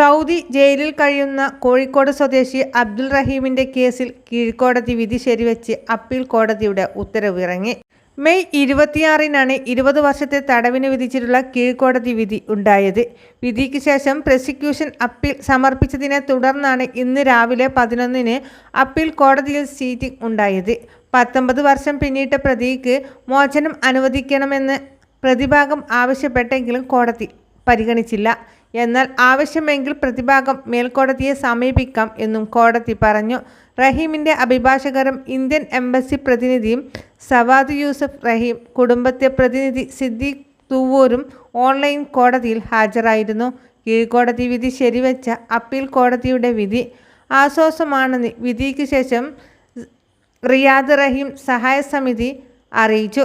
Saudi ജയിലിൽ കഴിയുന്ന കോഴിക്കോട് സ്വദേശി അബ്ദുൾ റഹീമിന്റെ കേസിൽ കീഴ്ക്കോടതി വിധി ശരിവെച്ച് അപ്പീൽ കോടതിയുടെ ഉത്തരവിറങ്ങി മെയ് ഇരുപത്തിയാറിനാണ് ഇരുപത് വർഷത്തെ തടവിന് വിധിച്ചിട്ടുള്ള കീഴ്ക്കോടതി വിധി ഉണ്ടായത്. വിധിക്ക് ശേഷം പ്രോസിക്യൂഷൻ അപ്പീൽ സമർപ്പിച്ചതിനെ തുടർന്നാണ് ഇന്ന് രാവിലെ പതിനൊന്നിന് അപ്പീൽ കോടതിയിൽ സീറ്റിംഗ് ഉണ്ടായത്. പത്തൊമ്പത് വർഷം പിന്നിട്ട പ്രതിക്ക് മോചനം അനുവദിക്കണമെന്ന് പ്രതിഭാഗം ആവശ്യപ്പെട്ടെങ്കിലും കോടതി പരിഗണിച്ചില്ല. എന്നാൽ ആവശ്യമെങ്കിൽ പ്രതിഭാഗം മേൽക്കോടതിയെ സമീപിക്കാം എന്നും കോടതി പറഞ്ഞു. റഹീമിന്റെ അഭിഭാഷകരും ഇന്ത്യൻ എംബസി പ്രതിനിധിയും സവാദ് യൂസഫ് റഹീം കുടുംബത്തെ പ്രതിനിധി സിദ്ദീഖ് തുവൂരും ഓൺലൈൻ കോടതിയിൽ ഹാജരായിരുന്നു. കീഴ്ക്കോടതി വിധി ശരിവെച്ച അപ്പീൽ കോടതിയുടെ വിധി ആശ്വാസമാണെന്ന് വിധിക്ക് ശേഷം റിയാദ് റഹീം സഹായ സമിതി അറിയിച്ചു.